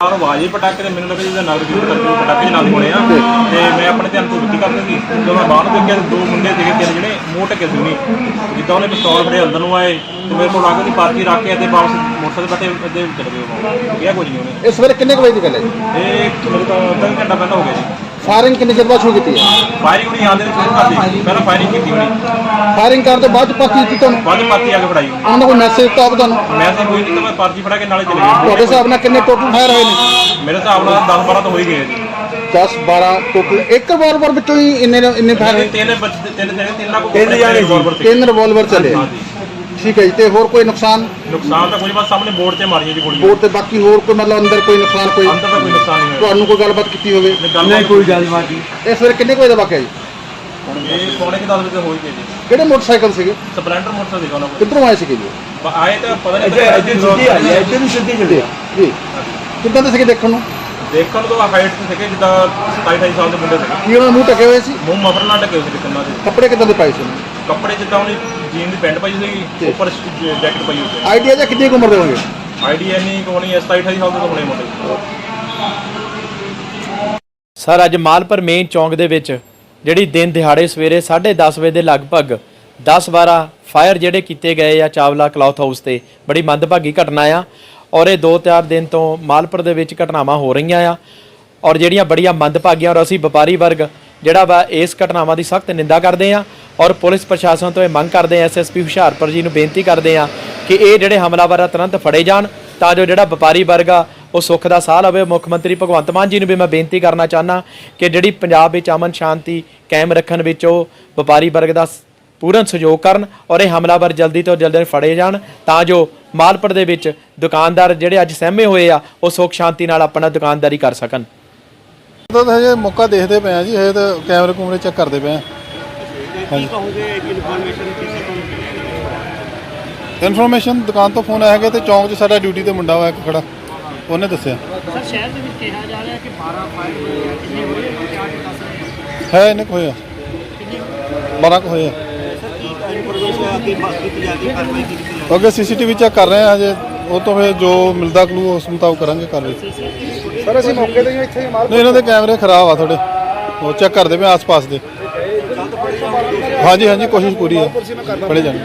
ਆਹ ਆਵਾਜ਼ ਹੀ ਪਟਾਕੇ ਤੇ ਮੈਨੂੰ ਲੱਗਾ ਜਿਹਦਾ ਨਗਰ ਕੀਰਤਨ ਕਰਕੇ ਉਹ ਪਟਾਕੇ ਜਨਾਬ ਹੋਣੇ ਆ। ਤੇ ਮੈਂ ਆਪਣੇ ਧਿਆਨ ਤੋਂ ਵਿੱਤੀ ਕਰਦੇ ਸੀ ਜਦੋਂ ਮੈਂ ਬਾਹਰ ਦੇਖਿਆ ਤੇ ਦੋ ਮੁੰਡੇ ਸੀਗੇ ਤਿੰਨ ਜਿਹੜੇ ਮੂੰਹ ਜਿੱਦਾਂ ਉਹਨੇ ਪਿਸਤੌਲ ਫੜੇ ਅੰਦਰ ਨੂੰ ਆਏ ਤੇ ਮੇਰੇ ਕੋਲ ਆ ਕੇ ਪਾਰਟੀ ਰੱਖ ਕੇ ਤੇ ਵਾਪਸ ਮੋਟਰਸਾਈਕਲ ਤੇ ਅੱਧੇ ਚਲੇ ਗਏ ਉਹ। ਗਿਆ ਕੁਝ ਨਹੀਂ ਉਹਨੇ। ਇਸ ਵੇਲੇ ਕਿੰਨੇ ਕੁ ਵਜੇ ਦੀ ਗੱਲ ਹੈ ਜੀ? ਇਹ ਮੇਰੇ ਤੋਂ ਅੱਧਾ ਘੰਟਾ ਪਹਿਲਾਂ ਹੋ ਗਿਆ ਜੀ। ਫਾਇਰਿੰਗ ਕਿੰਨੇ ਚਿਰ ਬਾਅਦ ਸ਼ੁਰੂ ਕੀਤੀ ਹੈ? ਫਾਇਰਿੰਗ ਉਹਨੇ ਆਂਦੇ ਨੇ ਸ਼ੁਰੂ ਕਰਦੀ। ਪਹਿਲਾਂ ਫਾਇਰਿੰਗ ਕੀਤੀ ਉਹਨੇ ਫਾਇਰਿੰਗ ਕਰਨ ਤੋਂ ਬਾਅਦ ਪਾਰਟੀ ਦਿੱਤੀ ਤੁਹਾਨੂੰ? ਬਾਅਦ ਪਾਰਟੀ ਆ ਕੇ ਫੜਾਈ ਉਹਨਾਂ ਨੇ ਕੋਈ ਮੈਸੇਜ ਦਿੱਤਾ ਹੋਵੇ ਤੁਹਾਨੂੰ? ਮੈਂ ਤੇ ਕੋਈ ਨਹੀਂ ਤਾਂ ਮੈਂ ਪਾਰਟੀ ਫੜਾ ਕੇ ਨਾਲੇ ਚਲੇ ਗਏ ਤੁਹਾਡੇ ਹਿਸਾਬ ਨਾਲ ਕਿੰਨੇ ਟੋਟਲ ਫਾਇਰ ਹੋਏ ਨੇ? ਮੇਰੇ ਹਿਸਾਬ ਨਾਲ 10 12 ਤਾਂ ਹੋ ਹੀ ਗਏ ਜੀ। 10 12 ਟੋਟਲ ਇੱਕ ਰਿਵਾਲਵਰ ਵਿੱਚੋਂ ਹੀ ਇੰਨੇ ਇੰਨੇ ਫਾਇਰ ਤਿੰਨ ਬੱਚੇ ਤਿੰਨ ਜਿਹੜੇ ਤਿੰਨ ਨਾਲ ਤਿੰਨ ਜਾਣੇ ਸੀ। ਤਿੰਨ ਰਿਵਾਲਵਰ ਚੱਲੇ। ਹਾਂਜੀ। ਠੀਕ ਹੈ ਜੀ ਤੇ ਹੋਰ ਕੋਈ ਨੁਕਸਾਨ? ਨੁਕਸਾਨ ਤਾਂ ਕੋਈ ਬਸ ਸਾਹਮਣੇ ਬੋਰਡ ਤੇ ਮਾਰੀਆਂ ਜੀ ਗੋਲੀਆਂ। ਬੋਰਡ ਤੇ ਬਾਕੀ ਹੋਰ ਕੋਈ ਮਤਲਬ ਅੰਦਰ ਕੋਈ ਨੁਕਸਾਨ ਕੋਈ? ਅੰਦਰ ਤਾਂ ਕੋਈ ਨੁਕਸਾਨ ਨਹੀਂ ਹੋਇਆ। ਤੁਹਾਨੂੰ ਕੋਈ ਗੱਲਬਾਤ ਕੀਤੀ ਹੋਵੇ? ਨਹੀਂ ਕੋਈ ਗੱਲਬਾਤ ਨਹੀਂ। ਇਸ ਵੇਲੇ ਕਿੰਨੇ ਕੁ ਵਜੇ ਦਾ ਵਾਕਿਆ ਜੀ? ਇਹ ਪੌਣੇ ਕਿ 10 ਵਜੇ ਹੋ ਹੀ ਗਏ ਜੀ। ਕਿਹੜੇ ਮੋਟਰਸਾਈਕਲ ਸੀਗੇ? ਸਪਲੈਂਡਰ ਮੋਟਰਸਾਈਕਲ ਸੀਗਾ ਉਹਨਾਂ ਕੋਲ। ਕਿੱਧਰੋਂ ਆਏ ਸੀਗੇ ਜੀ? ਆਏ ਤਾਂ ਪਤਾ ਨਹੀਂ ਇੱਥੇ ਇੱਥੇ ਸਿੱਧੀ ਆਈ ਹੈ ਇੱਥੇ ਵੀ ਸਿੱਧੀ ਚੱਲੀ ਜੀ। ਕਿੱਦਾਂ ਦੇ ਸੀਗੇ ਦੇਖਣ ਨੂੰ? ਦੇਖਣ ਤੋਂ ਹਾਈਟ ਤੇ ਸੀਗੇ ਜਿੱਦਾਂ 27 28 ਸਾਲ ਦੇ ਮੁੰਡੇ ਸੀਗੇ। ਕੀ ਉਹਨਾਂ ਮੂੰਹ ਟਕੇ ਹੋਏ ਸੀ? ਮੂੰਹ ਮਫਰ ਨਾਲ ਢਕੇ ਹੋਏ ਸੀ ਕੰਨਾਂ ਦੇ। ਕੱਪੜੇ ਕਿੱਦਾਂ ਦੇ ਪਾਏ ਸੀ ਉਹਨਾਂ ਨੇ? ਕੱਪੜੇ ਜਿੱਦਾਂ ਉਹਨੇ ਜੀਨ ਦੀ ਪੈਂਟ ਪਾਈ ਸੀਗੀ ਉੱਪਰ ਜੈਕਟ ਪਾਈ ਹੋਈ ਸੀ। ਆਈਡੀਆ ਜਾਂ ਕਿੰਨੀ ਕੁ ਉਮਰ ਦੇ ਹੋਣਗੇ? ਆਈਡੀ ਐਨੀ ਕੋਣੀ 27 28 ਸਾਲ ਦੇ ਤਾਂ ਹੋਣੇ ਮੁੰਡੇ। ਸਰ ਅੱਜ ਮਾਲਪੁਰ ਮੇਨ ਚੌਂਕ ਦੇ ਵਿੱਚ ਜਿਹੜੀ ਦਿਨ ਦਿਹਾੜੇ ਸਵੇਰੇ 10:30 ਵਜੇ ਦੇ ਲਗਭਗ 10-12 ਫਾਇਰ ਜਿਹੜੇ ਕੀਤੇ ਗਏ ਆ ਚਾਵਲਾ ਕਲੌਥ ਹਾਊਸ ਤੇ ਬੜੀ ਮੰਦਭਾਗੀ ਘਟਨਾ ਆ ਔਰ ਇਹ 2-4 ਦਿਨ ਤੋਂ ਮਾਲਪੁਰ ਦੇ ਵਿੱਚ ਘਟਨਾਵਾਂ ਹੋ ਰਹੀਆਂ ਆ ਔਰ ਜਿਹੜੀਆਂ ਬੜੀਆਂ ਮੰਦਭਾਗੀਆਂ ਔਰ ਅਸੀਂ ਵਪਾਰੀ ਵਰਗ ਜਿਹੜਾ ਵਾ ਇਸ ਘਟਨਾਵਾਂ ਦੀ ਸਖਤ ਨਿੰਦਾ ਕਰਦੇ ਆ ਔਰ ਪੁਲਿਸ ਪ੍ਰਸ਼ਾਸਨ ਤੋਂ ਇਹ ਮੰਗ ਕਰਦੇ ਆ ਐਸਐਸਪੀ ਹੁਸ਼ਿਆਰਪੁਰ ਜੀ ਨੂੰ ਬੇਨਤੀ ਕਰਦੇ ਆ ਕਿ ਇਹ ਜਿਹੜੇ ਹਮਲਾਵਰ ਆ, ਤੁਰੰਤ ਫੜੇ ਜਾਣ, ਤਾਂ ਜੋ ਜਿਹੜਾ ਵਪਾਰੀ ਵਰਗ ਆ, ਉਹ ਸੁੱਖ ਦਾ ਸਾਹ ਲਵੇ। ਮੁੱਖ ਮੰਤਰੀ ਭਗਵੰਤ ਮਾਨ ਜੀ ਨੂੰ ਵੀ ਮੈਂ ਬੇਨਤੀ ਕਰਨਾ ਚਾਹਨਾ ਕਿ ਜਿਹੜੀ ਪੰਜਾਬ ਵਿੱਚ ਅਮਨ ਸ਼ਾਂਤੀ ਕਾਇਮ ਰੱਖਣ ਵਿੱਚ ਉਹ ਵਪਾਰੀ ਵਰਗ ਦਾ ਪੂਰਨ ਸਹਿਯੋਗ ਕਰਨ ਔਰ ਇਹ ਹਮਲਾਵਰ ਜਲਦੀ ਤੋਂ ਜਲਦੀ ਫੜੇ ਜਾਣ, ਤਾਂ ਜੋ ਮਾਲਪੜ ਦੇ ਵਿੱਚ ਦੁਕਾਨਦਾਰ ਜਿਹੜੇ ਅੱਜ ਸਹਿਮੇ ਹੋਏ ਆ, ਉਹ ਸੁੱਖ ਸ਼ਾਂਤੀ ਨਾਲ ਆਪਣਾ ਦੁਕਾਨਦਾਰੀ ਕਰ ਸਕਣ। ਤਾਂ ਹਜੇ ਮੌਕਾ ਦੇਖਦੇ ਪਏ ਆ ਜੀ, ਹਜੇ ਤਾਂ ਕੈਮਰੇ ਕੁਮਰੇ ਚੈੱਕ ਕਰਦੇ ਪਏ ਆ। ਹਾਂਜੀ। ਇਨਫੋਰਮੇਸ਼ਨ ਦੁਕਾਨ ਤੋਂ ਫੋਨ ਆਇਆ ਹੈਗਾ ਤੇ ਚੌਂਕ 'ਚ ਸਾਡਾ ਡਿਊਟੀ ਤੇ ਮੁੰਡਾ ਹੋਇਆ ਇੱਕ ਖੜਾ। ਉਹਨੇ ਦੱਸਿਆ। ਸਰ ਸ਼ਹਿਰ ਦੇ ਵਿੱਚ ਕਿਹਾ ਜਾ ਰਿਹਾ ਕਿ 12 ਫਾਇਰ ਹੋਏ ਆ। ਕਿੰਨੇ ਹੋਏ ਆ? ਕਿਆ ਕੀ ਦੱਸ ਰਹੇ ਆ? ਹੈ ਇਹਨੇ ਕੁ ਹੋਇਆ 12 ਕੁ ਹੋਏ ਆ। ਅੱਗੇ ਸੀਸੀਟੀਵੀ ਚੈੱਕ ਕਰ ਰਹੇ ਆ ਹਜੇ। ਉਹ ਤੋਂ ਫਿਰ ਜੋ ਮਿਲਦਾ ਕਲੂ ਉਸ ਮੁਤਾਬਕ ਕਰਾਂਗੇ ਕਾਰਵਾਈ। ਸਰ ਅਸੀਂ ਮੌਕੇ ਤੇ ਹੀ ਇੱਥੇ ਹੀ ਮਾਰ ਨਹੀਂ ਇਹਨਾਂ ਦੇ ਕੈਮਰੇ ਖਰਾਬ ਆ ਥੋੜੇ ਉਹ ਚੈੱਕ ਕਰਦੇ ਪਏ ਆਸ-ਪਾਸ ਦੇ। ਹਾਂਜੀ ਹਾਂਜੀ ਕੋਸ਼ਿਸ਼ ਪੂਰੀ ਹੈ। ਫੜੇ ਜਾਣ।